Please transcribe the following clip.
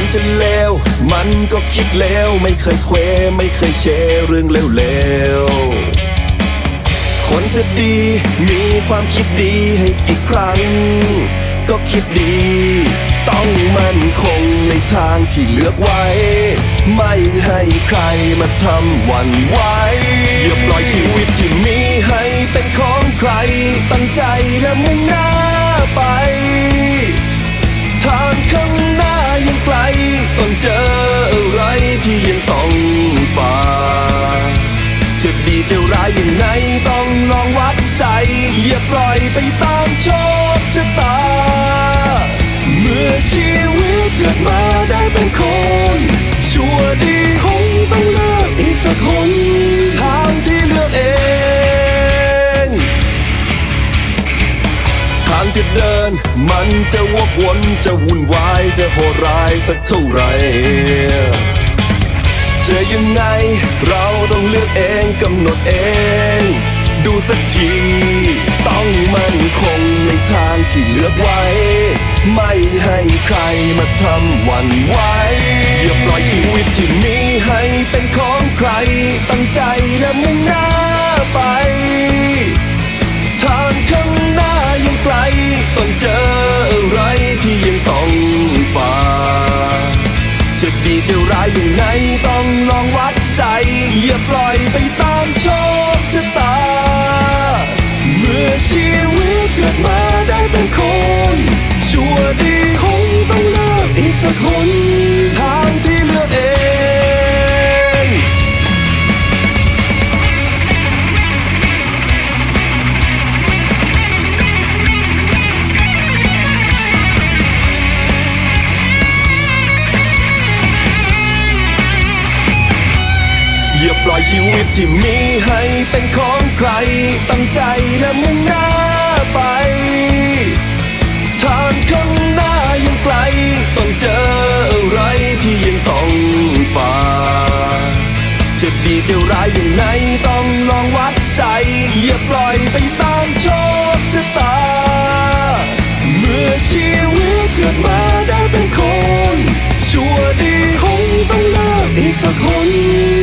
นจะเลว มันก็คิดแล้วไม่เคยเควไม่เคยแชเรื่องเลวๆ คนจะดี มีความคิดดีให้กี่ครั้ง ก็คิดดี ต้องมั่นคงในทางที่เลือกไว้ ไม่ให้ใครมาทำหวันไหวอย่าปล่อยชีวิตที่มี ไปตามโชคชะตา เมื่อชีวิตเกิดมาได้เป็นคน ชั่วดีคงต้องเลือกอีกสักคนทางที่เลือกเอง ทางที่เดินมันจะวกวนจะวุ่นวายจะโหดร้ายสักเท่าไหรจะยังไงเราต้องเลือกเองกำหนดเอง ดูสักทีต้อง ลือกไว้ ไม่ให้ใครมาทำหวันไหวอย่าปล่อยชีวิตที่มีให้เป็นของใคร ตั้งใจและมุ่ง ดีคงต้องเลือกอีกสักคนทางที่เลือกเองอย่าปล่อยชีวิตที่มีให้เป็นของใครตั้งใจและมุ่งหน้าไป จะร้ายยังไงต้องลองวัดใจ อย่าปล่อยไปตามโชคชะตา เมื่อชีวิตเกิดมาได้เป็นคน ชั่วดีคงต้องเลิกอีกสักคน